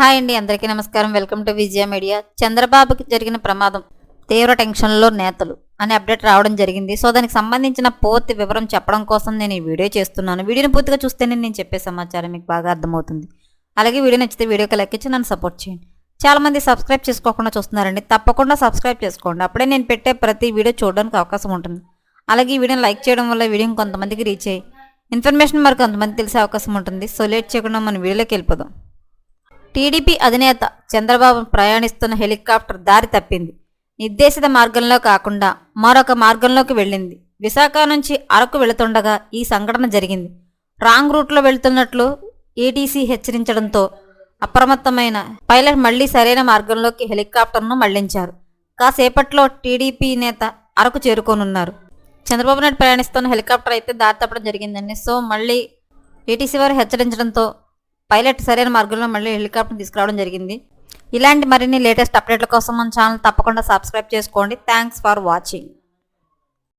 Hi అండి అందరికీ నమస్కారం. Welcome to Vijaya media. చంద్రబాబుకి జరిగిన ప్రమాదం తీవ్ర టెన్షన్లో నేతలు అనే అప్డేట్ రావడం జరిగింది. సో దానికి సంబంధించిన పూర్తి వివరం చెప్పడం కోసం నేను ఈ వీడియో చేస్తున్నాను. వీడియోని పూర్తిగా చూస్తేనే నేను చెప్పే సమాచారం మీకు బాగా అర్థమవుతుంది. అలాగే వీడియో నచ్చితే వీడియోకి లెక్కించి నన్ను సపోర్ట్ చేయండి. చాలా మంది సబ్స్క్రైబ్ చేసుకోకుండా చూస్తున్నారండి. తప్పకుండా సబ్స్క్రైబ్ చేసుకోండి. అప్పుడే నేను పెట్టే ప్రతి వీడియో చూడడానికి అవకాశం ఉంటుంది. అలాగే ఈ వీడియోని లైక్ చేయడం వల్ల వీడియో కొంతమందికి రీచ్ అయ్యి ఇన్ఫర్మేషన్ మరి కొంతమంది తెలిసే అవకాశం ఉంటుంది. సో లేట్ చేయకుండా మన వీడియోలోకి వెళ్ళిపోదాం. టీడీపీ అధినేత చంద్రబాబు ప్రయాణిస్తున్న హెలికాప్టర్ దారి తప్పింది. నిర్దేశిత మార్గంలో కాకుండా మరొక మార్గంలోకి వెళ్ళింది. విశాఖ నుంచి అరకు వెళుతుండగా ఈ సంఘటన జరిగింది. రాంగ్ రూట్లో వెళ్తున్నట్లు ఏటీసీ హెచ్చరించడంతో అప్రమత్తమైన పైలట్ మళ్ళీ సరైన మార్గంలోకి హెలికాప్టర్ను మళ్ళించారు. కాసేపట్లో టీడీపీ నేత అరకు చేరుకోనున్నారు. చంద్రబాబు నాయుడు ప్రయాణిస్తున్న హెలికాప్టర్ అయితే దారి తప్పడం జరిగిందండి. సో మళ్ళీ ఏటీసీ వారు హెచ్చరించడంతో పైలట్ సరైన మార్గంలో మళ్ళీ హెలికాప్టర్ తీసుకురావడం జరిగింది. ఇలాంటి మరిన్ని లేటెస్ట్ అప్డేట్ల కోసం మన ఛానల్ తప్పకుండా సబ్స్క్రైబ్ చేసుకోండి. Thanks for watching.